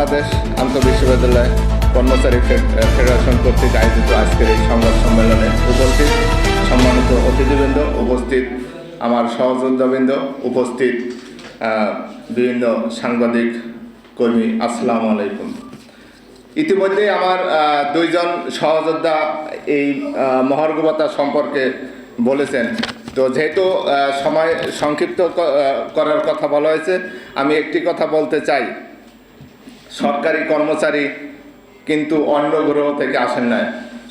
বাংলাদেশ আন্তঃবিশ্ববিদ্যালয় কর্মচারী ফেডারেশন কর্তৃক আয়োজিত আজকের এই সংবাদ সম্মেলনে উপস্থিত সম্মানিত অতিথিবৃন্দ উপস্থিত আমার সহযোদ্ধাবৃন্দ উপস্থিত বিভিন্ন সাংবাদিক কর্মী আসসালামু আলাইকুম। ইতিমধ্যে আমার দুইজন সহযোদ্ধা এই আহ, মহার্ঘবতা সম্পর্কে বলেছেন। তো যেহেতু সময় সংক্ষিপ্ত করার কথা বলা হয়েছে আমি একটি কথা বলতে চাই। সরকারি কর্মচারী কিন্তু অন্য গ্রহ থেকে আসেন না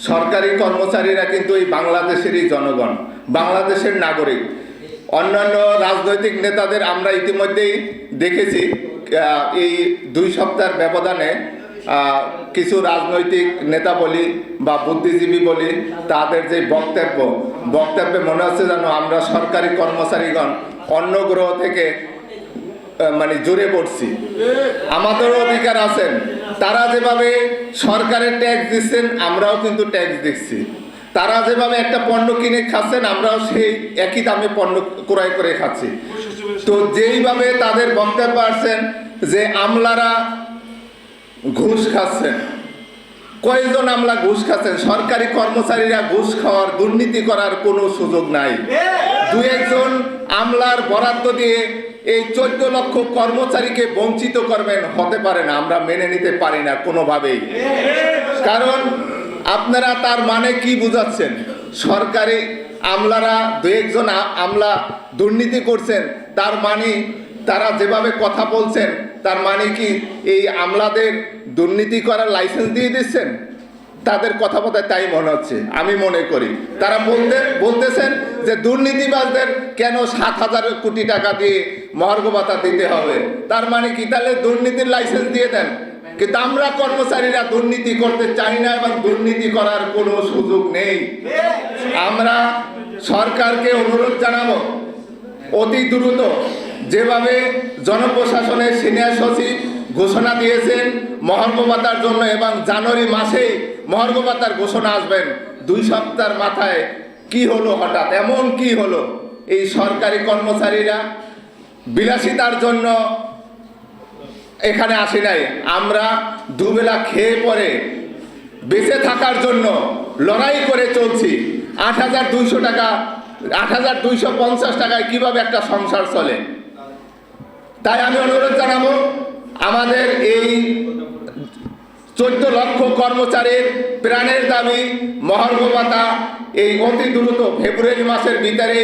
সরকারি কর্মচারীরা কিন্তু এই বাংলাদেশেরই জনগণ, বাংলাদেশের নাগরিক। অন্যান্য রাজনৈতিক নেতাদের আমরা ইতিমধ্যেই দেখেছি এই দুই সপ্তাহের ব্যবধানে কিছু রাজনৈতিক নেতা বলি বা বুদ্ধিজীবী বলি, তাদের যে বক্তব্য, বক্তব্যে মনে হচ্ছে যেন আমরা সরকারি কর্মচারীগণ অন্য গ্রহ থেকে মানে জোরে পড়ছি। আমাদেরও অধিকার আছেন। তারা যেভাবে সরকারের ট্যাক্স দিচ্ছেন, আমরাও কিন্তু ট্যাক্স দিচ্ছি। তারা যেভাবে একটা পণ্য কিনে খাচ্ছেন, আমরাও সেই একই দামে পণ্য ক্রয় করে খাচ্ছি। তো যেইভাবে তাদের বক্তব্য আসছেন যে আমলারা ঘুষ খাচ্ছেন কয়েকজন আমলা ঘুষ খাচ্ছেন? সরকারি কর্মচারীরা ঘুষ খাওয়ার দুর্নীতি করার কোনো সুযোগ নাই। দু একজন আমলার বরাদ্দ দিয়ে এই চোদ্দ লক্ষ কর্মচারীকে বঞ্চিত করবেন হতে পারে না, আমরা মেনে নিতে পারি না কোনোভাবেই। কারণ আপনারা তার মানে কি বুঝাচ্ছেন? সরকারি আমলারা দু একজন আমলা দুর্নীতি করছেন, তার মানে তারা যেভাবে কথা বলছেন, তার মানে কি এই আমলাদের দুর্নীতি করার লাইসেন্স দিয়ে দিচ্ছেন? তাদের কথা কথায় তাই মনে হচ্ছে, আমি মনে করি। তারা বলতে, বলতেছেন যে দুর্নীতিবাজদের কেন সাত হাজার কোটি টাকা দিয়ে মহার্ঘ ভাতা দিতে হবে? তার মানে কি? তাহলে দুর্নীতির লাইসেন্স দিয়ে দেন। কিন্তু আমরা কর্মচারীরা দুর্নীতি করতে চাই না এবং দুর্নীতি করার কোনো সুযোগ নেই। আমরা সরকারকে অনুরোধ জানাব, অতি দ্রুত যেভাবে জনপ্রশাসনের সিনিয়র সচিব ঘোষণা দিয়েছেন মহার্ঘ ভাতার জন্য এবং জানুয়ারি মাসেই মহার্ঘ ভাতার ঘোষণা আসবেন। দুই সপ্তাহের মাথায় কি হলো হঠাৎ? এমন কি হলো? এই সরকারি কর্মচারীরা বিলাসিতার জন্য এখানে আসি নাই। আমরা দুবেলা খেয়ে পরে বেঁচে থাকার জন্য লড়াই করে চলছি। আট হাজার দুইশো টাকা, আট হাজার দুইশো পঞ্চাশ টাকায় কীভাবে একটা সংসার চলে? তাই আমি অনুরোধ জানাব, আমাদের এই চোদ্দ লক্ষ কর্মচারীর প্রাণের দাবি মহার্ঘ ভাতা এই অতি দ্রুত ফেব্রুয়ারি মাসের ভিতরে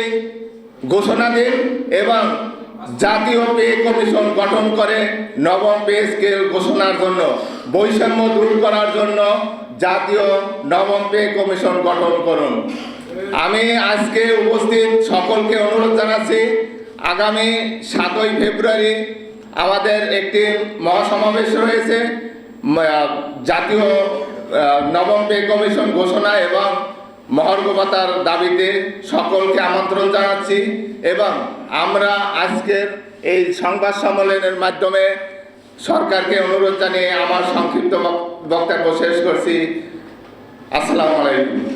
ঘোষণা দিন এবং জাতীয় পে কমিশন গঠন করে নবম পে স্কেল ঘোষণার জন্য, বৈষম্য দূর করার জন্য জাতীয় নবম পে কমিশন গঠন করুন। আমি আজকে উপস্থিত সকলকে অনুরোধ জানাচ্ছি, আগামী সাতই ফেব্রুয়ারি আমাদের একটি মহাসমাবেশ রয়েছে। জাতীয় নবম পে কমিশন ঘোষণা এবং মহার্ঘ দাবিতে সকলকে আমন্ত্রণ জানাচ্ছি এবং আমরা আজকের এই সংবাদ সম্মেলনের মাধ্যমে সরকারকে অনুরোধ জানিয়ে আমার সংক্ষিপ্ত বক্তব্য শেষ করছি। আসসালামু আলাইকুম।